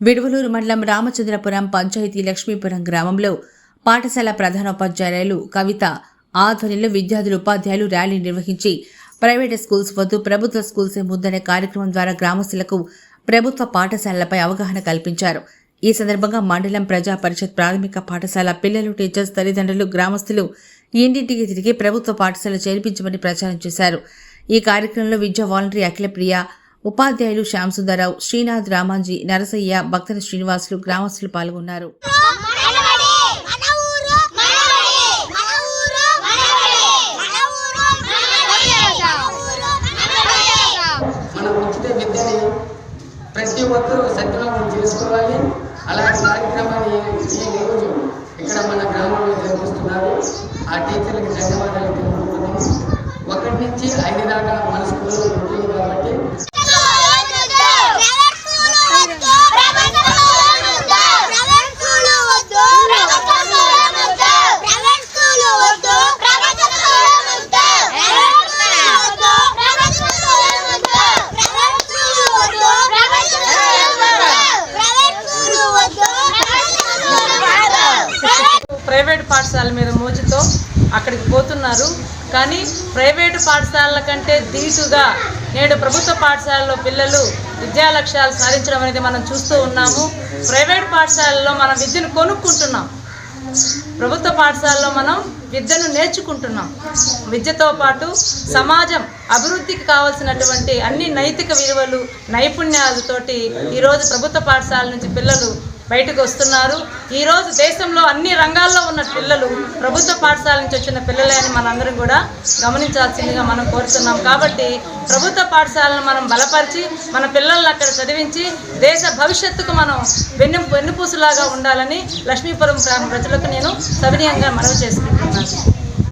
విడువలూరు మండలం రామచంద్రపురం పంచాయతీ లక్ష్మీపురం గ్రామంలో పాఠశాల ప్రధానోపాధ్యాయులు కవిత ఆధ్వర్యంలో విద్యార్థులు ఉపాధ్యాయులు ర్యాలీ నిర్వహించి ప్రైవేట్ స్కూల్స్ వద్దు ప్రభుత్వ స్కూల్సే ముందనే కార్యక్రమం ద్వారా గ్రామస్తులకు ప్రభుత్వ పాఠశాలలపై అవగాహన కల్పించారు. ఈ సందర్భంగా మండలం ప్రజా పరిషత్ ప్రాథమిక పాఠశాల పిల్లలు టీచర్స్ తల్లిదండ్రులు గ్రామస్తులు ఇంటింటికి తిరిగి ప్రభుత్వ పాఠశాల చేర్పించమని ప్రచారం చేశారు. ఈ కార్యక్రమంలో విద్యా వాలంటరీ అఖిలప్రియ ఉపాధ్యాయులు శ్యాంసుందరరావు శ్రీనాథ్ రామాంజీ నరసయ్య భక్తర శ్రీనివాసులు గ్రామస్తులు పాల్గొన్నారు. ప్రతి ఒక్కరూ సద్వినియోగం చేసుకోవాలి. అలాంటి కార్యక్రమాన్ని ఈ రోజు ఇక్కడ మన గ్రామంలో జరిపిస్తున్నారు ఆ టీచర్లకు ధన్యవాదాలు ప్రైవేట్ పాఠశాల మీద మోజుతో అక్కడికి పోతున్నారు. కానీ ప్రైవేటు పాఠశాలల కంటే దీటుగా నేడు ప్రభుత్వ పాఠశాలలో పిల్లలు విద్యా లక్ష్యాలు సాధించడం అనేది మనం చూస్తూ ఉన్నాము. ప్రైవేట్ పాఠశాలలో మనం విద్యను కొనుక్కుంటున్నాం. ప్రభుత్వ పాఠశాలలో మనం విద్యను నేర్చుకుంటున్నాం. విద్యతో పాటు సమాజం అభివృద్ధికి కావాల్సినటువంటి అన్ని నైతిక విలువలు నైపుణ్యాలతోటి ఈరోజు ప్రభుత్వ పాఠశాల నుంచి పిల్లలు బయటకు వస్తున్నారు. ఈరోజు దేశంలో అన్ని రంగాల్లో ఉన్న పిల్లలు ప్రభుత్వ పాఠశాల నుంచి వచ్చిన పిల్లలే అని మనందరం కూడా గమనించాల్సిందిగా మనం కోరుతున్నాం. కాబట్టి ప్రభుత్వ పాఠశాలను మనం బలపరిచి మన పిల్లల్ని అక్కడ చదివించి దేశ భవిష్యత్తుకు మనం వెన్ను వెన్నుపూసలాగా ఉండాలని లక్ష్మీపురం గ్రామ ప్రజలకు నేను సవినీయంగా మనవి చేసుకుంటున్నాను.